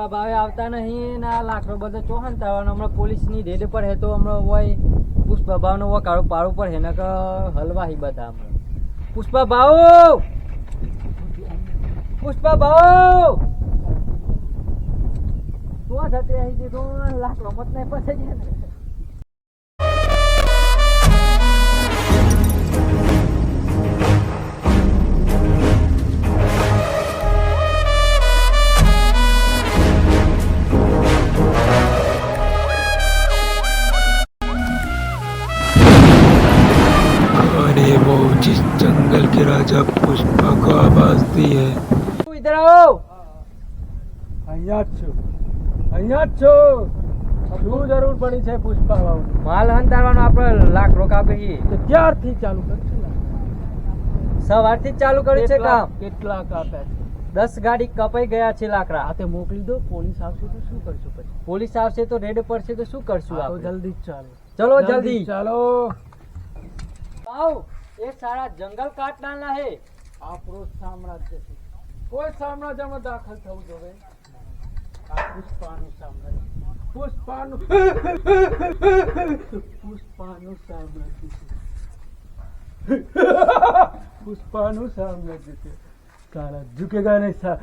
પુષ્પા ભાવે આવતા નહીં, ને આ લાકડો બધો ચોહન થવાનો. હમણાં પોલીસની રેડ પર હે તો હમણાં હોય પુષ્પા ભાવનો હોય કાળો પાડું પર હે કે હલવાહી બધા હમણાં. પુષ્પા ભાવ પુષ્પા ભાવ તો છત્રી આવી હતી લાકડો મત નહીં પસે છે અહીંયા જ છો. શું જરૂર પડી છે પુષ્પા બાબુ માલ હંતારવાનો આપણે લાકડો કાપી તો ક્યારથી ચાલુ કરશું સવારથી જ ચાલુ કર્યું છે કામ. કેટલા કાપ્યા છે? દસ ગાડી કપાઈ ગયા છે લાકડા. આ તે મોકલી દો પોલીસ આવશે તો શું કરશું પછી? પોલીસ આવશે તો રેડ પડશે તો શું કરશું આપણે? જલ્દી ચાલો. ચલો જલ્દી ચાલો. આવ એ સારા જંગલ કાટના હે. આપણો સામ્રાજ્ય છે. કોઈ સામ્રાજ્યમાં દાખલ થવું જોવે? આ પુષ્પાનું સામ્રાજ્ય પુષ્પાનું પુષ્પાનું સામ્રાજ્ય છે પુષ્પાનું સામ્રાજ્ય છે સાલા ઝુકેગા નહીં સા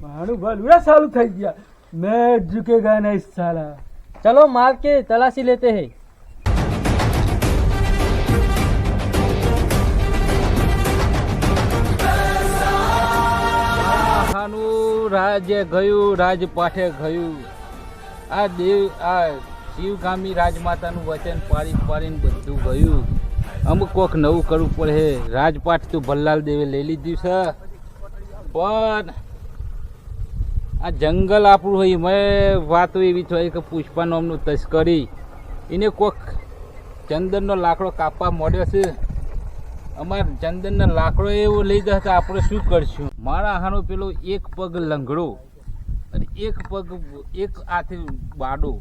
મારું ભલું સાલું થઈ ગયા મેં ઝુકેગા નહીં સાલા चलो माल के तलाशी लेते हैं રાજ્ય ગયું, રાજપાઠે ગયું. આ દેવ, આ શિવગામી રાજમાતાનું વચન પાડી પાડીને બધું ગયું. અમુક કોક નવું કરવું પડે. રાજપાઠ તો ભલ્લાલ દેવે લઈ લીધું છે. પણ આ જંગલ આપણું હોય મેં વાતો એવી થઈ કે પુષ્પા તસ્કરી. એને કોક ચંદનનો લાકડો કાપવા મળ્યો છે. અમાર ચંદનનો લાકડો એવો લઈ જતા તો આપણે શું કરશું મારા હાનો પેલો એક પગ લંગડો અને એક પગ એક હાથે બાડો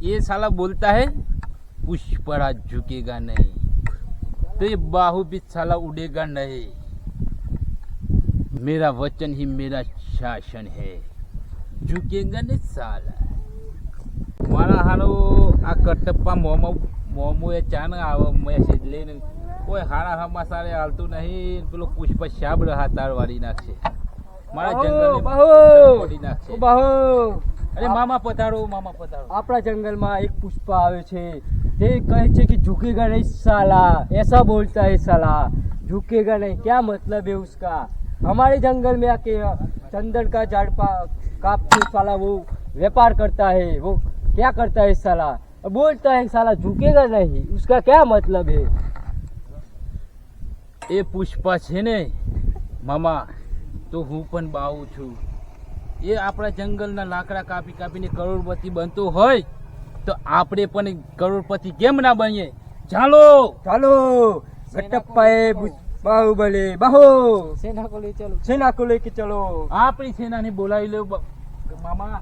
ये साला बोलता है पुष्पराज झुकेगा नहीं तो ये बाहु भी साला उड़ेगा नहीं मेरा वचन ही मेरा शासन है झुकेगा नहीं साला મારા હારો આ કટપ્પા મોમો મોમો એ ચાન આવે મેસેજ લઈને કોઈ હારા હમાસારે હાલતું નહીં પેલું પુષ્પ શાબ હાતાર વાળી નાખશે મારા જંગલ વાળી નાખશે અરે મામા પધારો મામા પધારો આપણા જંગલમાં એક પુષ્પ આવે છે તે કહે છે કે ઝુકેગા નહીં સાલા એસા બોલતા હે સાલા ઝુકેગા નહીં ક્યાં મતલબ है उसका हमारे जंगल में आके चंदन का झाड़ काट के સાલા વો व्यापार કરતા હે वो ક્યાં करता है साला बोलता है साला झुकेगा नहीं उसका क्या मतलब है એ પુષ્પા છે ને મામા તો હું પણ બાવું છું. એ આપણા જંગલના લાકડા કાપી કાપીને કરોડપતિ બનતો હોય તો આપણે પણ કરોડપતિ કેમ ના બનીએ? ચાલો! ચાલો. ગટપ્પાએ બાહુબલી બાહો સેના કો લઈ ચલો. સેના કો લઈ કે ચલો. આપણી સેનાને બોલાવી લો મામા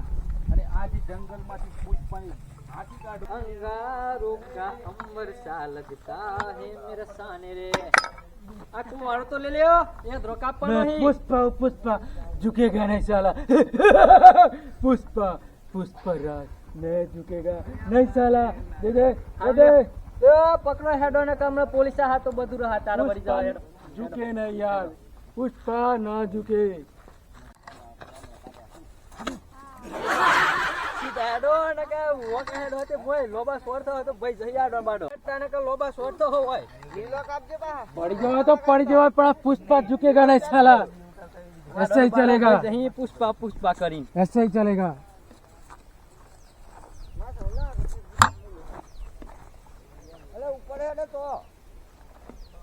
અને આ જે જંગલમાંથી પુષ્પાની અંગારું કા અમર સા લગતા હે મેરા સાને રે. આ તું વાળો તો લે લ્યો એ ધ્રોકા પણ मैं નહીં पुष्पा पुष्पा झुकेगा नहीं साला पुष्पा पुष्पा राज मैं झुकेगा नहीं साला दे दे दे दे એ પકડો હેડો ને કામ પોલીસ આ તો બધું રહા તારા વળી જવા હેડો झुके नहीं यार पुष्पा ना झुके સીધા હેડો ને કે વોક હેડો તે ભાઈ લોબા સોરતો હોય તો ભાઈ જઈ આડો બાડો તને કે લોબા સોરતો હોય पड़ जाओ तो पड़ जाओ पर पुष्पा झुकेगा नहीं साला ऐसे ही चलेगा અહીં પુષ્પા પુષ્પા કરીને ऐसे ही चलेगा ઉપર હેડો તો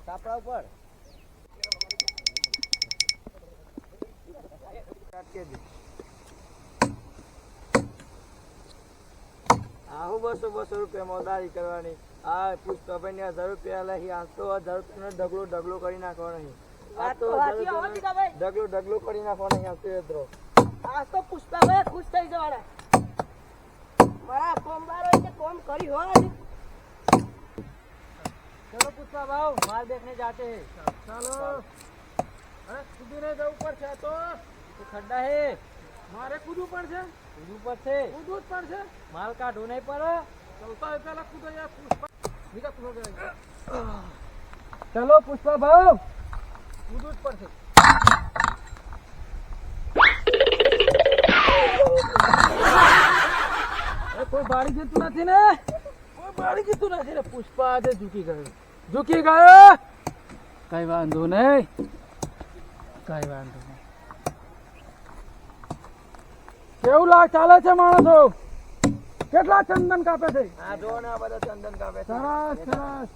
સાપડા ઉપર આવું બસો બસો રૂપિયા મોદારી કરવાની આ પુષ્પાભાઈ ને હજાર રૂપિયા લઈ આ તો હજાર રૂપિયા ઢગલો ઢગલો કરી નાખવાનો નહીં તો ઢગલો ઢગલો કરી નાખવાનો નહીં આવતો યદ્રો આ તો. પુષ્પાભાઈ ખુશ થઈ જવાના. મારા કોમદારો એટલે કોમ કરી હોય ચલો પુષ્પા ભાવ માર દેખને જાતે. હે ચલો. અરે કૂદી ને જવું પડશે તો. ખડ્ડા હે. મારે કૂદવું પડશે? કૂદવું પડશે. કૂદવું જ પડશે. માલ કાઢવું નહીં પડે. ચલો પુષ્પા ભાવ કૂદવું જ પડશે કોઈ બાળી જતું નથી ને કોઈ બાળી જતું નથી ને પુષ્પા આજે ઝૂકી ગયો ઝૂકી ગયો કઈ વાંધો નહીં કઈ વાંધો નહીં કેવું લાગ ચાલે છે માણસો કેટલા ચંદન કાપે છે? આ જો ને આ બધા ચંદન કાપે સરસ સરસ.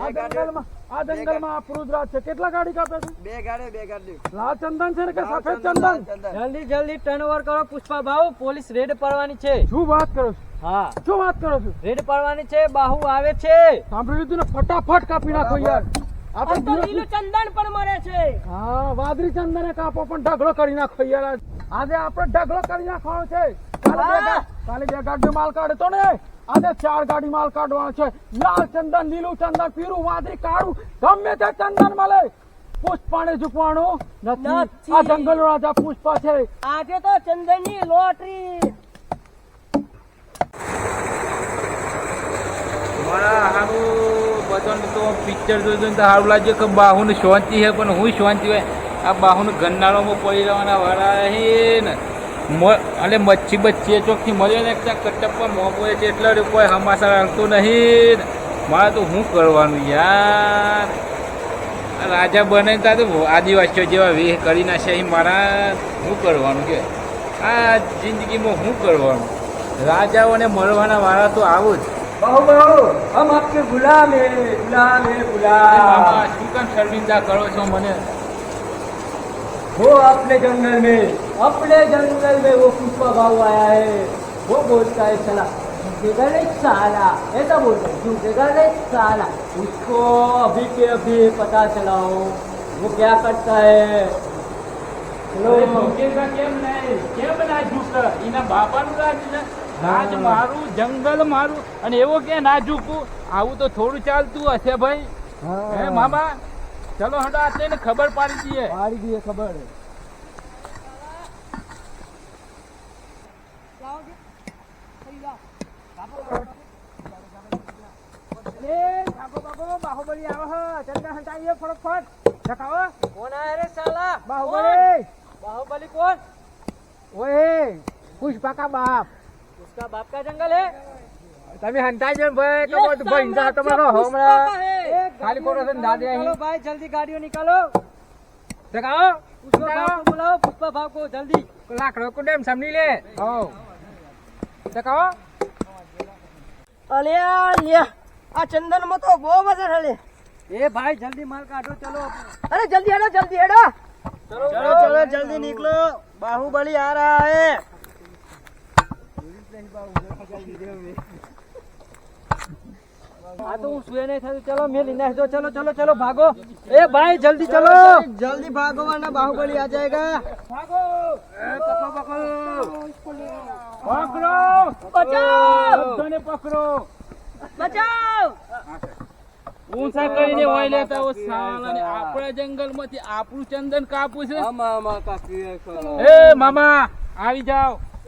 આ જંગલમાં આ જંગલમાં આ પૃથ્વીરાજ છે. કેટલા ગાડી કાપે છે? બે ગાડે બે ગાડી લાલ ચંદન છે ને કે સફેદ ચંદન જલ્દી જલ્દી ટર્નઓવર કરો. પુષ્પા ભાવ પોલીસ રેડ પાડવાની છે. શું વાત કરો છો? હા. શું વાત કરો છો? રેડ પાડવાની છે. બાહુ આવે છે. સાંભળી લીધું ને? ફટાફટ કાપી નાખો યાર. આપણે લીલું ચંદન પણ મળે છે. હા વાદળી ચંદન કાપો પણ ઢગલો કરી નાખો યાર. આજે આપણે ઢગલો કરી નાખવાનો છે. કાલે બે ગાડી માલ કાઢતો ને? આજે ચાર ગાડી માલ કાઢવાનો છે. લાલ ચંદન લીલું ચંદન પીરું વાદળી કાળું. ગમે તે ચંદન મળે. પુષ્પાને ઝૂકવાનું નથી. નથી. આ જંગલ રાજા પુષ્પા છે. આજે તો ચંદનની લોટરી. મારા હારું બધાને તો પિક્ચર જોયું તો સારું લાગ્યું કે બાહુને શાંતિ છે પણ હું શાંતિ હોય? આ બાહુને ગન્નાળામાં પડી રહેવાના વાળા હે ને. અને મચ્છી બચ્છી ચોખ્ખી મળે ને કટપ્પા મોંઘો છે એટલા રૂપિયા હમાસા રાખતું નહીં. મારે તો શું કરવાનું યાર? રાજા બને તા તો આદિવાસીઓ જેવા વેહ કરી નાખે અહીં મારા. શું કરવાનું કે? આ જિંદગીમાં શું કરવાનું? રાજાઓને મળવાના વાળા તો આવું જ. બહુ બહુ. હમ આપકે ગુલામ હે ગુલામ હે ગુલામ. શું કામ શર્મિંદા કરો છો મને? वो अपने जंगल में अपने जंगल में वो पुष्पा बाबू आया है वो बोलता है साला झुकेगा नहीं साला ऐसा बोलता है झुकेगा नहीं साला उसको अभी के अभी पता चला हो वो क्या करता है चलो અરે ઝૂકેગા કેમ નહીં કેમ ના ઝૂકે એના બાપાનું રાજ છે રાજ મારું જંગલ મારું અને એવો કે ના ઝૂકું આવું તો થોડું ચાલતું હશે ભાઈ હે મામા ચલો હડો આટલે ખબર પાડી દઈએ. પાડી દઈએ ખબર. બાહુબલી આવો ચંદ્ર હટાવીએ ફટોફટ. દેખાવો. કોણ આ રે સાલા? બાહુબલી. બાહુબલી કોણ? ઓએ પુષ્પા કા બાપ. પુષ્પા બાપ કા જંગલ હે? તમે હંટાઈ જો ભાઈ તો ભાઈ તમારો હમણાં. ખાલી કોરો છે દાદી અહીં. ભાઈ જલ્દી ગાડીઓ નીકાળો. જગાઓ પુષ્પા ભાવ બોલાવો પુષ્પા ભાવ કો જલ્દી. લાકડો કો ડેમ સમજી લે. હો જગાઓ અલ્યા લ્યા આ ચંદનમાં તો બહુ વજન હલે એ ભાઈ જલ્દી માલ કાઢો ચલો. અરે જલ્દી હેડો જલ્દી હેડો. ચલો ચલો જલ્દી નીકળો. બાહુબલી આ રહા હે. આ તો હું સુએ નહીં થતું. ચલો મેં લીના દો ચલો ચલો ચલો ભાગો. એ ભાઈ જલ્દી ચલો. જલ્દી ભાગો વરના બાહુબલી આ જાયેગા. ભાગો. પકડો પકડો. પકડો. બધાને પકડો. બચાવ! ઊંચા કરીને હોય લેતા ઓ સાલાને આપણા જંગલમાંથી આપણું ચંદન કાપું છે. એ મામા આવી જાવ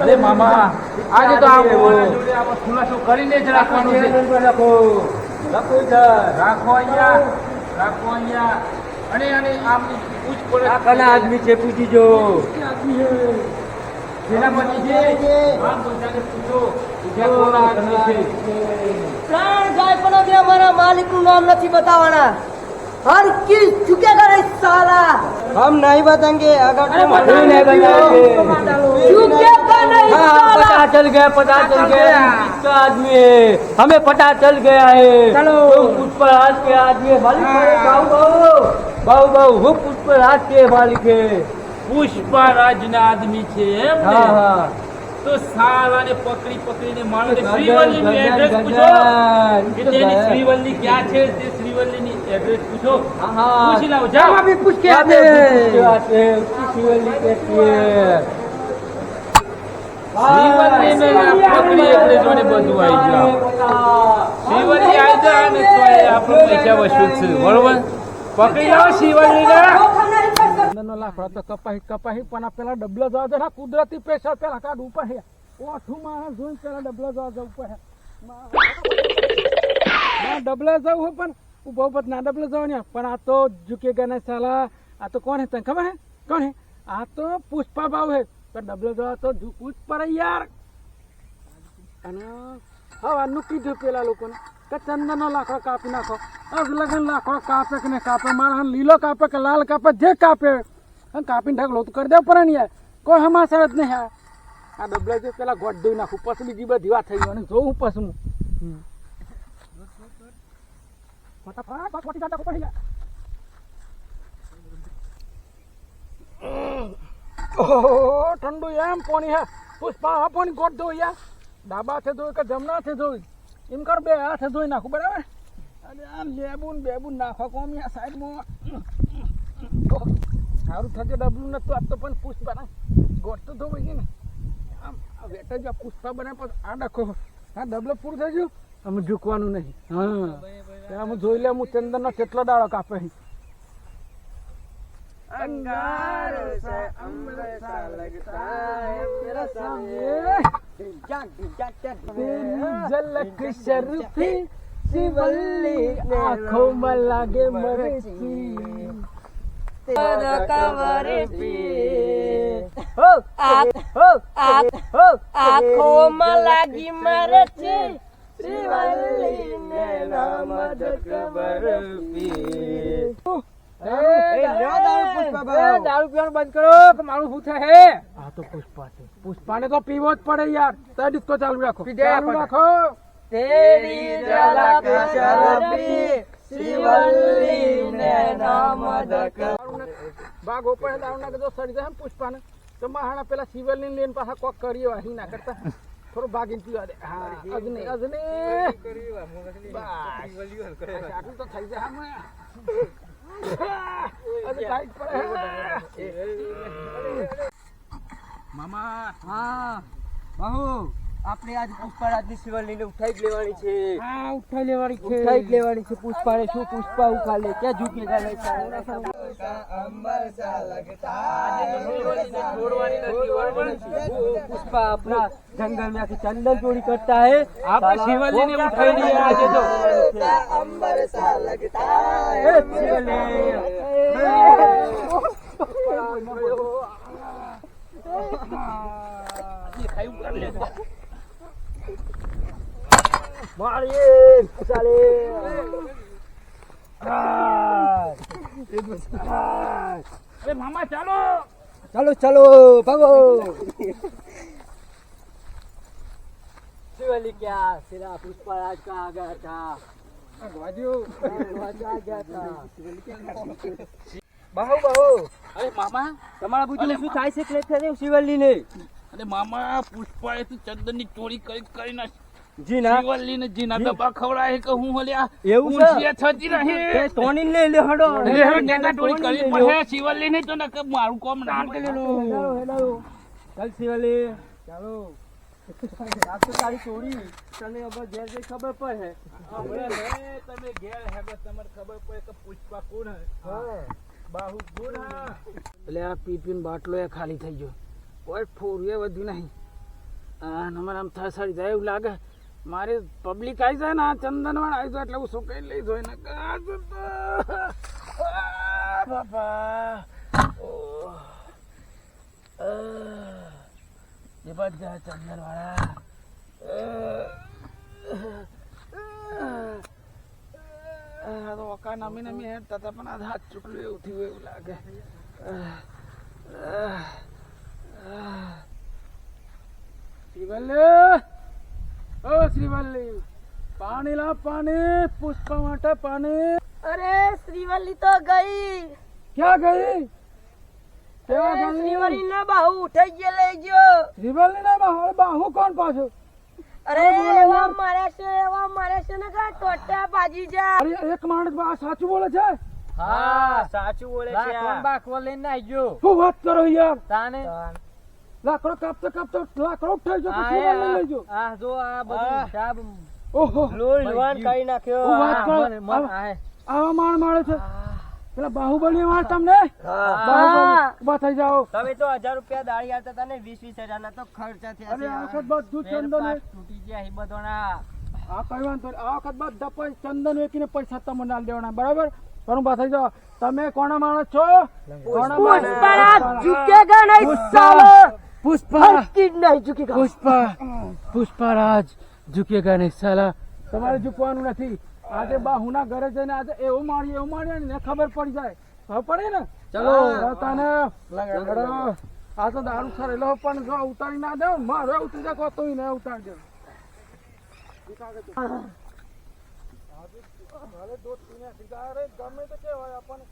અરે મામા આજે તો આ ખુલાસો કરીને જ રાખવાનું છે. લખો લખો રાખો અહીંયા રાખો અહીંયા. અને અને આમની પૂછ પડે. કલા આદમી છે પૂછી જો. સેનાપતિ છે? આમ બધાને પૂછો. કોના આદમી છે? પ્રાણ જાય પણ અમારા માલિકનું નામ નથી બતાવવાના. हर चीज़ चुकेगा साला। हम नहीं बताएँगे अगर तुम नहीं बताएँगे। चुकेगा नहीं हाँ, साला। पता चल गया पता चल गया किसका आदमी है? हमें पता चल गया है। चलो। कुछ पर आज के आदमी है मालिक बाबू बाबू वो पुष्पराज के मालिक है। पुष्पराज ना आदमी छे हाँ हाँ। તો સાલાને પકડી પકડીને માણો શ્રીવલ્લીનું એડ્રેસ પૂછો. તેની શ્રીવલ્લી ક્યાં છે? તે શ્રીવલ્લીની એડ્રેસ પૂછો. પૂછી લાવો જાઓ. આપી પૂછ કે શ્રીવલ્લી કે છે? પકડી બધું આવી ગયું. શ્રીવલ્લી આવી જાય ને તો પૈસા વસૂલ છે બરોબર? પકડી લાવો શ્રીવલ્લીને. ચંદનનો લાકડો તો કપાહી કપાહી પણ આ પેલા ડબલો જવા દે ના. કુદરતી પેશા પેલા કાઢ ઉપર હે. ઓઠું માણસ જોઈને પેલા ડબલો જવા જવું પડે ના ડબલા જવું હોય પણ ઊભો ઊભો ના ડબલે જવાનું. પણ આ તો ઝુકે ગયા સાલા. આ તો કોણ હે તને ખબર હે? કોણ હે? આ તો પુષ્પા ભાવ હે. પણ ડબલે જવા તો ઝૂકવું જ પડે યાર. અને હવાનું કીધું પેલા લોકોને કે ચંદનનો લાકડો કાપી નાખો. અગ લગન લાકડો કાપે કે ને કાપે? મારા લીલો કાપે કે લાલ કાપે? જે કાપે. કાપીને ઢગલો તો કરી દે ને યાર. કોઈ હમાસર જ નહીં આ ડબલે જે પેલા ગોટ દઈ નાખું, પછી બીજી બધી વાત થઈ ગઈ, અને જોઉં પછી હું. ફટાફટ ફટી જતા પડી ગયા ઠંડુ એમ પાણી, હે. પુષ્પા આ પાણી ગોટ દો યાર ડાબા છે ધોઈ કે જમણા છે ધોઈ? એમ કર, બે હાથે ધોઈ નાખું, બરાબર? અરે આમ લેબુ ને બેબુ નાખો કોમ યાર, સાઈડમાં. સારું થશે ડબલું નતું આપતો પણ પુષ્પા ગોઠતો તો હોય છે ને. આમ વેટા જો પુષ્પા બને પણ આ ડખો. હા ડબલો પૂરું થઈ ગયું? અમે ઝૂકવાનું નહીં. હા. અમે જોઈ લે હું ચંદનનો કેટલો ડાળો કાપે અંગાર સે અમૃત લગતા હે. મેરા સામે શિવલ્લી આંખો માં લાગે મરચી. આખો ને કરો. કે મારું શું થશે આ તો પુષ્પા છે. પુષ્પાને તો પીવો જ પડે યાર. તો ડિસ્કો ચાલુ રાખો. ચાલુ રાખો. તેરી ઝલક શરબી ભાગ ઉપર દારૂ નાખે તો સડી જાય પુષ્પાને. તો મહાણા પેલા શિવલની લઈને પાછા કોક કરીએ અહીં ના કરતા. થોડું ભાગીને પીવા દે. હા અજને અજને બસ. આટલું તો થઈ જાય પડે. મામા. હા બહુ. આપણે આજ પુષ્પા પુષ્પારાજની શિવાલીને ઉઠાઈ જ લેવાની છે. હા ઉઠાઈ લેવાની છે. ઉઠાઈ જ લેવાની છે પુષ્પાને શું પુષ્પા ઉખાલે ક્યાં ઝૂકેગા લે પુષ્પા આપણા જંગલમાંથી ચંદન ચોરી કરતા હે. આપણે શિવાલીને ઉઠાઈ લઈએ આજે તો. અંબર સા લગતા હે શિવાલી ખાયું Marien, vous allez અરે મામા ચાલો ચાલો ચાલો ભાગો શિવાલી ક્યાં સિરા પુષ્પરાજ કા આ ગયા થા બાહુ બાહુ અરે મામા તમારા બુજુ શું થાય છે? કે શિવાલી ને અરે મામા પુષ્પાએ ચંદનની ચોરી કરી કરી નાખી. જી ના જીના ડબ્બા ખવડાય કે હું હલ્યા એવું છે? થતી રહે? એ તોની લે લે હડો. અરે હવે નેતા ચોરી કરી પડે શિવલ્લી તો નકર મારું કોમ ના પડે. Hello hello. ચાલ શિવલ્લી. ચાલો. આ તારી ચોરી. તને હવે ઘેર ખબર પડે. હવે તમે ઘેર તમને ખબર પડે કે પુષ્પા કોણ હે? બાહુ કોણ હે? એટલે આ પી પીને બાટલો એ ખાલી થઈ ગયો. કોઈ ફોરવે વધ્યું નહીં. આ નંબર આમ થસાડી જાય એવું લાગે. મારે પબ્લિક આવી જાય ને આ ચંદનવાળ આવી જાય એટલે હું શું કઈ લઈ જોઈ ને બાપા. એ બધા ચંદનવાળા આ તો ઓકા નમી નમી હેડતા હતા પણ આ હાથ ચૂકલું એવું થયું એવું લાગે શ્રીવલ્લી ઓ શ્રીવલ્લી પાણી લા પાણી પુષ્પા માટે પાણી. અરે શ્રીવલ્લી તો ગઈ. ક્યાં ગઈ? કેવા શ્રીવરીના બાહુ ઉઠાઈ ગયો લઈ ગયો. શ્રીવલ્લી ના બાહુ બાહુ કોણ પાછું? અરે એવા મારે છે એવા મારે છે ને કા ટોટા બાજી જા. અરે એક માણસ આ સાચું બોલે છે? હા સાચું બોલે લાકડો બાકવો લઈને આવી ગયો? શું વાત કરો યાર? તાને. લાકડો કાપતો કાપતો લાકડો ઉઠાઈ જો પછી લઈ ગયો આ જો આ બધું સાબ ઓહો. મરી લોહી નાખ્યો. આ કરો. મને- મને- આ- આવા માણ માળે છે. પેલા બાહુબલી માર તમને? ઊભા થઈ જાઓ. તમે તો હજાર રૂપિયા દાળી આવતા હતા ને વીસ વીસ હજાર ના તો ખર્ચા થયા અરે આ વખત બધું ચંદન તૂટી ગયા હિબતોના આ કઈ વાંધો આ વખત બધા પૈસા ચંદન વેચીને પૈસા તમને ના દેવાના. બરાબર? પણ ઊભા થઈ જાઓ. તમે કોના માણસ છો? કોના માણસ? ઝુકેગા નહીં સાલો. પુષ્પા! નહીં ઝુકેગા પુષ્પા! પુષ્પારાજ ઝુકેગા નહીં સાલા. તમારે ઝૂકવાનું નથી. આજે બાહુના ઘરે જઈને આજે એવું માણીએ એવું માણીએ ને ખબર પડી જાય. ખબર પડે ને? ચલો. તને આ તો દારૂ સરેલો પણ જો ઉતારી ના દે મારે ઉતરી જાય તો ને ઉતારી દે ભલે દોસ્ત પીને સિગારેટ ગમે તો કેવાય આપણને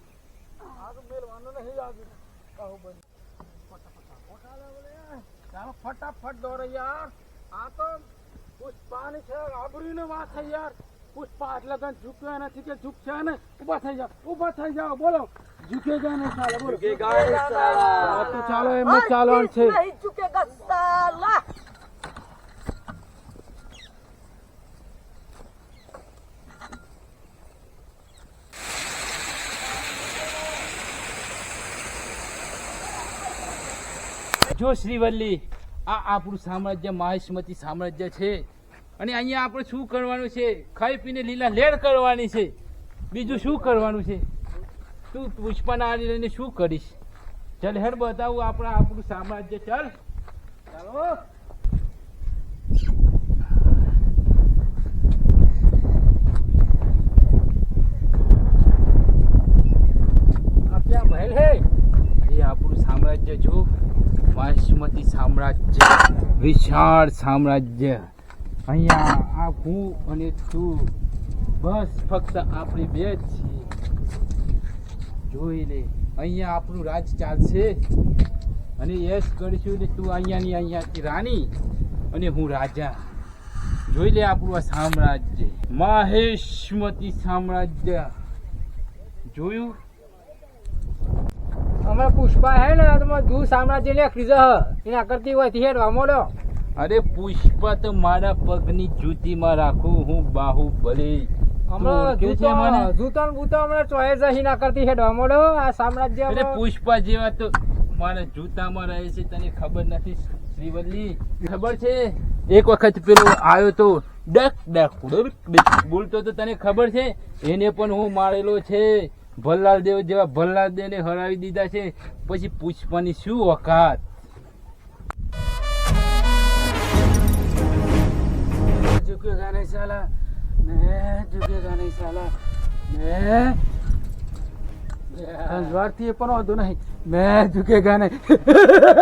આગ મેલવાનું નહીં આગ બાહુબલી. ચાલો ફટાફટ દોડે યાર. આ તો પુષ્પાની છે આબરૂની વાત છે યાર. પુષ્પા એટલે કઈ ઝૂક્યો નથી કે ઝૂકશે ને ઊભા થઈ જાઓ ઊભા થઈ જાઓ બોલો. ઝૂકેગા નહીં ચાલો બોલો. ચાલો એમને ચાલવાનું છે. નહીં સાલા. જો શ્રીવલ્લી, આ આપણું સામ્રાજ્ય મહેશમતી સામ્રાજ્ય છે. અને અહીંયા આપણે શું કરવાનું છે? ખાઈ પીને લીલા લેર કરવાની છે. બીજું શું કરવાનું છે? તું પુષ્પાના લઈને શું કરીશ? ચાલ હેડ બતાવું આપણા આપણું સામ્રાજ્ય. ચાલ. ચાલો. મહેલ હે? એ આપણું સામ્રાજ્ય જો. મહેશમતી સામ્રાજ્ય, વિશાળ સામ્રાજ્ય. અહીંયા આ હું અને તું બસ ફક્ત આપણે બે જ છીએ. જોઈ લે અહીંયા આપણું રાજ ચાલશે. અને યશ કરીશું ને તું અહીંયાની અહીંયાથી રાણી અને હું રાજા. જોઈ લે આપણું આ સામ્રાજ્ય. મહેશમતી સામ્રાજ્ય. જોયું? હમણાં પુષ્પા હે ને તમે દૂર સામ્રાજ્ય ને ખરીદ એના કરતી હોયથી હેડવા મોડો અરે પુષ્પા તો મારા પગની જૂતીમાં રાખું હું બાહુબલી પુષ્પા જેવા તો મારા જૂતામાં રહે છે તને ખબર નથી શ્રીવલ્લી? ખબર છે? એક વખત પેલો આવ્યો તો ડુક ડુક બોલતો તો તને ખબર છે? એને પણ હું મારેલો છે. ભલ્લાલ દેવ જેવા ભલ્લાલ દેવને હરાવી દીધા છે. પછી પૂછવાની શું વખત? ઝુકેગા એ પણ વાંધો નહીં. મેં ઝુકેગા નહીં?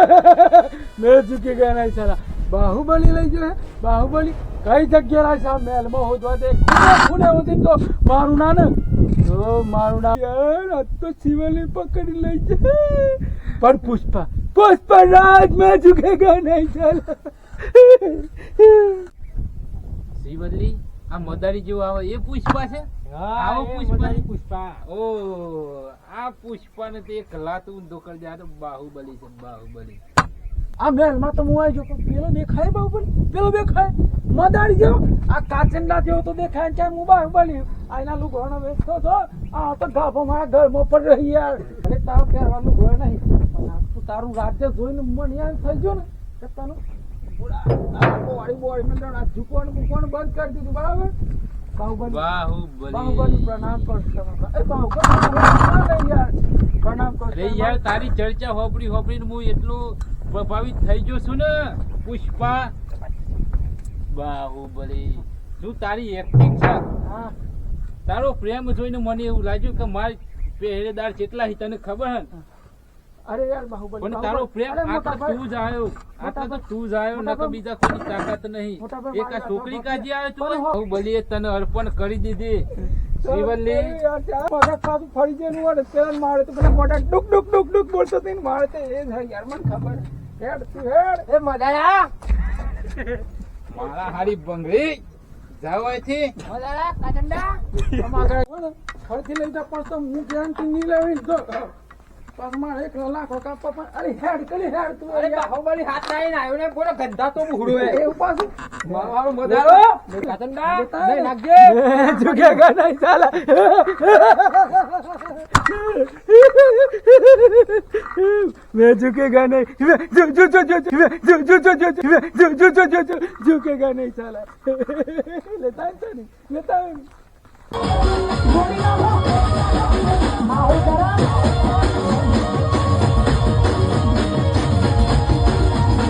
મેં ઝુકેગા નહીં સાલા? બાહુબલી લઈ જો બાહુબલી કઈ જગ્યા સાહેબ મહેલમાં હોદવા દે. ખૂને હોદી તો મારું ના તો મારું યાર આ તો શિવલી પકડી લઈ જાય. પણ પુષ્પા પુષ્પા રાજ મેં ઝુકેગા નહીં સાલા શ્રીવલ્લી આ મદારી જેવું આવે એ પુષ્પા છે? આવો પુષ્પા. પુષ્પા. ઓ આ પુષ્પા ને તે એક લાત ઊંધો કરી તો બાહુબલી છે બાહુબલી. આ મહેલમાં તો હું આવી ગયો પેલો દેખાય બાહુબલી પેલો દેખાય. મદાડી ગયો આ કાચંડા જેવો તો દેખાય ને હું બાહુબલી આના લુગડો વેચતો તો આ તો ગાભો મારા ઘરમાં પડ રહી યાર. અરે તારો પહેરવા લુગડો નહીં. પણ તું તારું રાજ્ય જોઈને મન યાર થઈ ગયો ને કે તારું બોડા આ બોડી મંડળ આ ઝૂકવાનું મૂકવાનું બંધ કરી દીધું બરાબર? બાહુબલી બાહુબલી. પ્રણામ કરશે બાહુબલી યાર. પ્રણામ કર અરે યાર તારી ચર્ચા હોપડી હોપડી હું એટલું પ્રભાવિત થઈ ગયો છું ને. પુષ્પા. બાહુબલી. શું તારી એક્ટિંગ છે? તારો પ્રેમ જોઈને મને એવું લાગ્યું કે મારી પહેરેદાર કેટલા હી તને ખબર હે? અરે યાર બાહુબલી પણ તારો પ્રેમ મોટા તું જ આવ્યો આ તો તું જ આવ્યો ના તો બીજા કોઈ તાકાત નહીં. એક આ છોકરી કાજી આવે તું? બાહુબલીએ તને અર્પણ કરી દીધી. શ્રીવલ્લી પાછું ફરી જાય વળે પેલા મારે તો પેલા મોટા ડુક ડુક ડુક ડુક બોલતો હતી ને મારે તો એ જ યાર મને ખબર. હેડ તું હેડ. એ મદાયા મારા હારી બંગડી. જાવ અહીંથી. મદાયા કાચંડા ફરીથી લઈ જા પાછો હું ગેરંટી નહીં લેવી પગમાં એક લાખો કાપો પણ અરે હેડ કરી હેડ તું અરે બાહુબલી હાથ નાઈને આવ્યો ને પૂરો ગંધા તો મુહડો હે એવું પાછું મારો મધારો. કાતંડા નહીં નાખજે જુગે ગા નહીં. ચાલે. મે જુકે